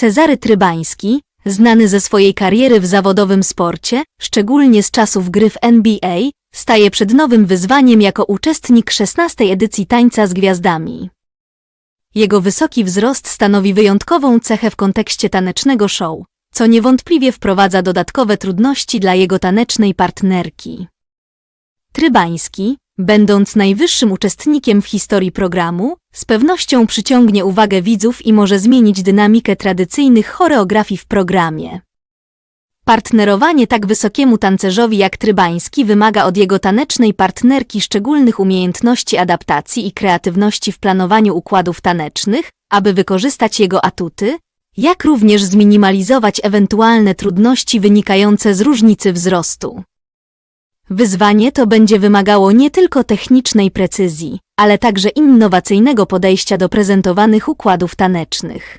Cezary Trybański, znany ze swojej kariery w zawodowym sporcie, szczególnie z czasów gry w NBA, staje przed nowym wyzwaniem jako uczestnik 16. edycji Tańca z Gwiazdami. Jego wysoki wzrost stanowi wyjątkową cechę w kontekście tanecznego show, co niewątpliwie wprowadza dodatkowe trudności dla jego tanecznej partnerki. Trybański, będąc najwyższym uczestnikiem w historii programu, z pewnością przyciągnie uwagę widzów i może zmienić dynamikę tradycyjnych choreografii w programie. Partnerowanie tak wysokiemu tancerzowi jak Trybański wymaga od jego tanecznej partnerki szczególnych umiejętności adaptacji i kreatywności w planowaniu układów tanecznych, aby wykorzystać jego atuty, jak również zminimalizować ewentualne trudności wynikające z różnicy wzrostu. Wyzwanie to będzie wymagało nie tylko technicznej precyzji, ale także innowacyjnego podejścia do prezentowanych układów tanecznych.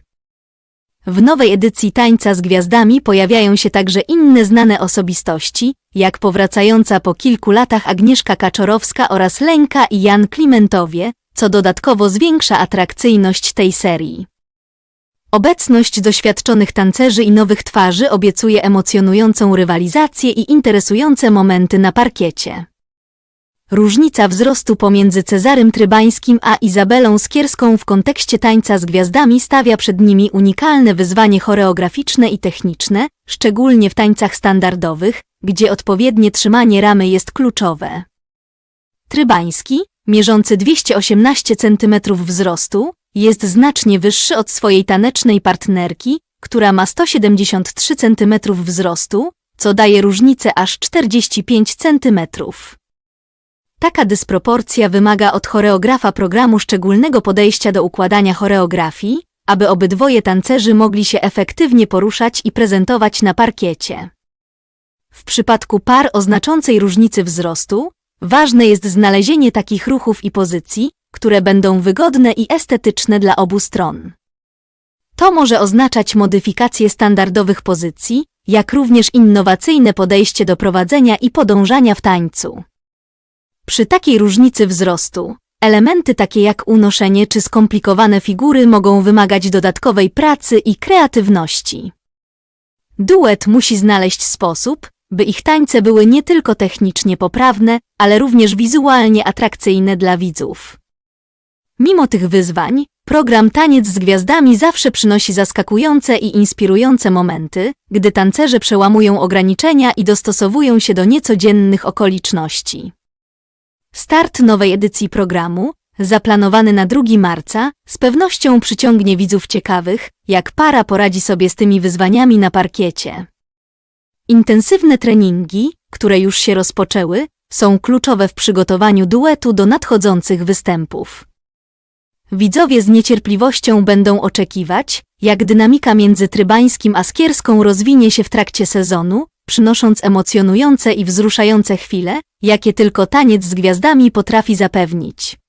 W nowej edycji Tańca z Gwiazdami pojawiają się także inne znane osobistości, jak powracająca po kilku latach Agnieszka Kaczorowska oraz Lenka i Jan Klimentowie, co dodatkowo zwiększa atrakcyjność tej serii. Obecność doświadczonych tancerzy i nowych twarzy obiecuje emocjonującą rywalizację i interesujące momenty na parkiecie. Różnica wzrostu pomiędzy Cezarym Trybańskim a Izabelą Skierską w kontekście tańca z gwiazdami stawia przed nimi unikalne wyzwanie choreograficzne i techniczne, szczególnie w tańcach standardowych, gdzie odpowiednie trzymanie ramy jest kluczowe. Trybański, mierzący 218 cm wzrostu, jest znacznie wyższy od swojej tanecznej partnerki, która ma 173 cm wzrostu, co daje różnicę aż 45 cm. Taka dysproporcja wymaga od choreografa programu szczególnego podejścia do układania choreografii, aby obydwoje tancerzy mogli się efektywnie poruszać i prezentować na parkiecie. W przypadku par o znaczącej różnicy wzrostu, ważne jest znalezienie takich ruchów i pozycji, które będą wygodne i estetyczne dla obu stron. To może oznaczać modyfikację standardowych pozycji, jak również innowacyjne podejście do prowadzenia i podążania w tańcu. Przy takiej różnicy wzrostu, elementy takie jak unoszenie czy skomplikowane figury mogą wymagać dodatkowej pracy i kreatywności. Duet musi znaleźć sposób, by ich tańce były nie tylko technicznie poprawne, ale również wizualnie atrakcyjne dla widzów. Mimo tych wyzwań, program Taniec z Gwiazdami zawsze przynosi zaskakujące i inspirujące momenty, gdy tancerze przełamują ograniczenia i dostosowują się do niecodziennych okoliczności. Start nowej edycji programu, zaplanowany na 2 marca, z pewnością przyciągnie widzów ciekawych, jak para poradzi sobie z tymi wyzwaniami na parkiecie. Intensywne treningi, które już się rozpoczęły, są kluczowe w przygotowaniu duetu do nadchodzących występów. Widzowie z niecierpliwością będą oczekiwać, jak dynamika między Trybańskim a Skierską rozwinie się w trakcie sezonu, przynosząc emocjonujące i wzruszające chwile, jakie tylko taniec z gwiazdami potrafi zapewnić.